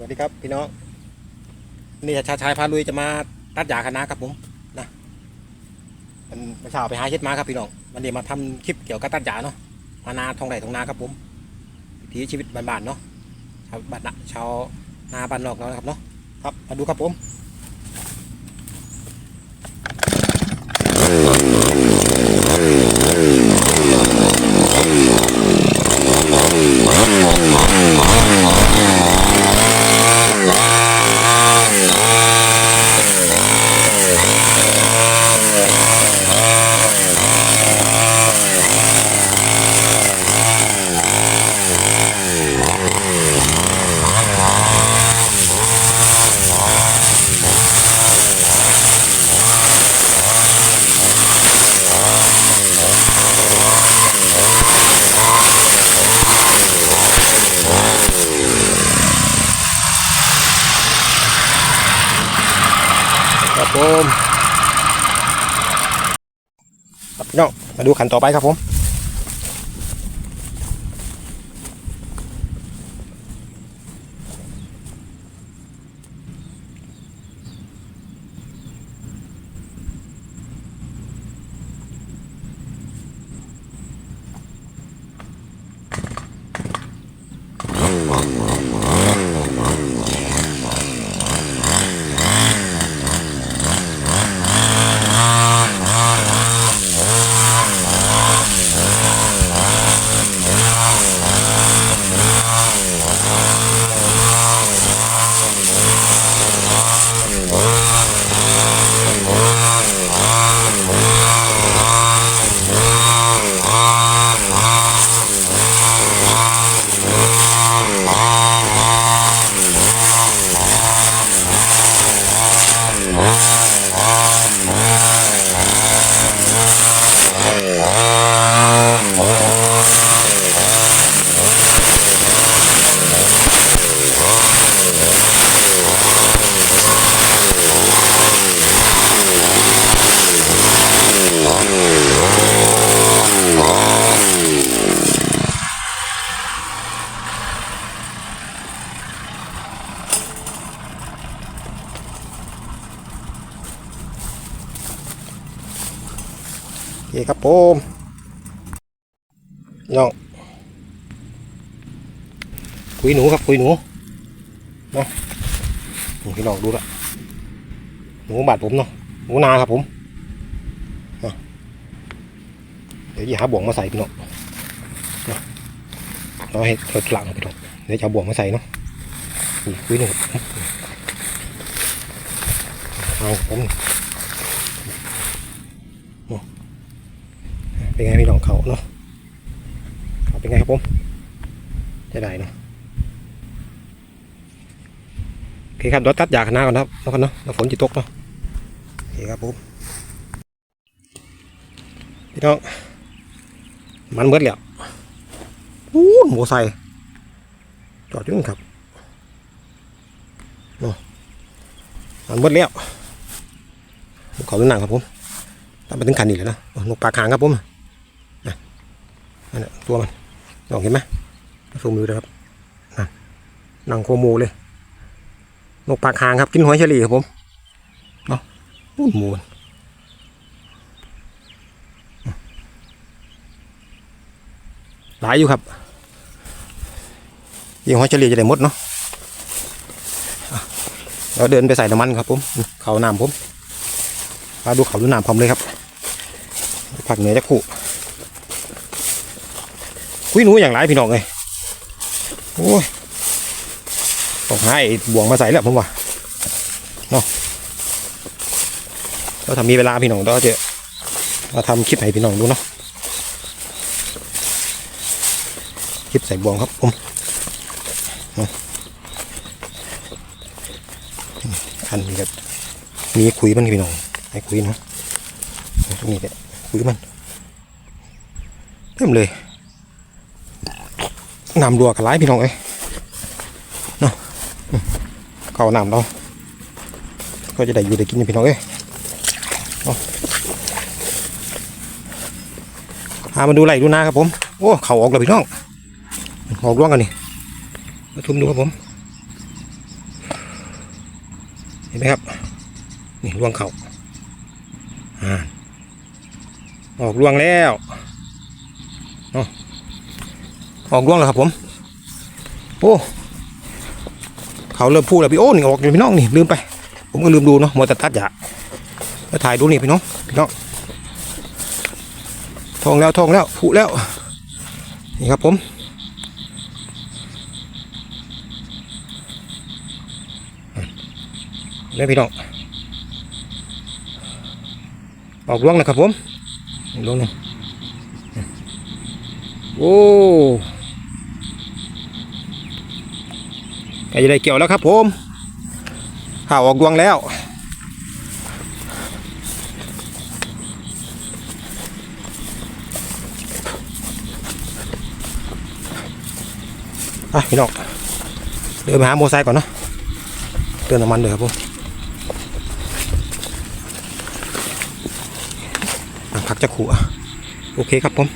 สวัสดีครับพี่น้อง นี่ชาชายพาลุยจะมาตัดหญ้าคณะครับผมนะมันเมื่อเช้าไปหาเฮ็ดมาครับพี่น้องวันนี้มาทำคลิปเกี่ยวกับตัดหญ้าเนาะมานาทองไร่ทองนาครับผมวิถีชีวิตบ้านๆเนาะชาวบ้านนะชาวนาบ้านนอกเราะครับเนาะครับมาดูครับผม ผมครับน้องมาดูขันต่อไปครับผม คครับผมน้องคุยหนูครับคุยหนูเนาะนี่พี่น้องดูละหนูบาดผมเนาะหนูนาครับผมเนาะเดี๋ยวจะหาบ่วงมาใส่พี่น้องเนะเราให้เถิดหลังพี่น้องเดี๋ยวจะเอาบ่วงมาใส่เนาะนี่คุยหนูเอาผม เป็นไงพี่น้องเขาเนาะเขาเป็นไงครับผมจะได้เนาะโอเคครับเดี๋ยวตัดยาคณะก่อนครับแล้วกันเนาะแล้วฝนจะตกเนาะโอเคครับผมพี่น้องมันเบิดแล้วอู้หมูใส่จอดอยู่นี่ครับเนาะมันเบิดแล้วเขาดูหนังครับผมตัดไปถึงคันนี้แล้วนะนกปลาคางครับผม นั่นแหละตัวมันลองเห็นไหมซูมดูนะครับนั่นนังโคมูเลย นกปากคางครับ กินหอยเฉลี่ครับผมเนาะนู่นมูนหลายอยู่ครับยิงหอยเฉลี่ยจะได้หมดเนาะเราเดินไปใส่น้ำมันครับผม เขาน้ำผมมาดูเขาดูน้ำพร้อมเลยครับผักเหนือจะคู่ คุยหนูอย่างไรพี่น้องเลยโอ้ยต้องหาไอ้บ่วงมาใส่แล้วผมว่าเนาะเราทำมีเวลาพี่น้องเราจะมาทำคลิปให้พี่น้องดูเนาะคลิปใส่บ่วงครับผมเนาะคันนี้ก็มีคุยมันพี่น้องไอ้คุยเนาะตรงนี้เนี่ยคุยมันเต็มเลย น้ำรัวกันหลายพี่น้องเอ้ยเนาะเข้าน้ำเราก็จะได้อยู่ได้กินอยู่พี่น้องเอ้ยเอามาดูไหลดูนาครับผมโอ้เขาออกแล้วพี่น้องออกร่วงกันนี่มาชุมดูครับผม เห็นไหมครับ นี่ร่วงเขาอ่าออกร่วงแล้ว ออกรวงแล้วครับผม โอ้เขาเริ่มพูดแล้วพี่โอ้นี่ออกอยู่พี่น้องนี่ลืมไป ผมก็ลืมดูเนาะมัวแต่ตัดหยามาถ่ายดูนี่พี่น้องพี่น้องทองแล้วทองแล้วผุแล้วนี่ครับผมนี่พี่น้องออกร่วงนะครับผมอีกร่วงหนึงโอ้ ใกล้จะได้เกี่ยวแล้วครับผมข่าวออกรวงแล้ว อะพี่น้องเดินไปหาโมไซค์ก่อนเนาะเติมน้ำมันเลยครับผมพักจะขู่อะ โอเคครับผม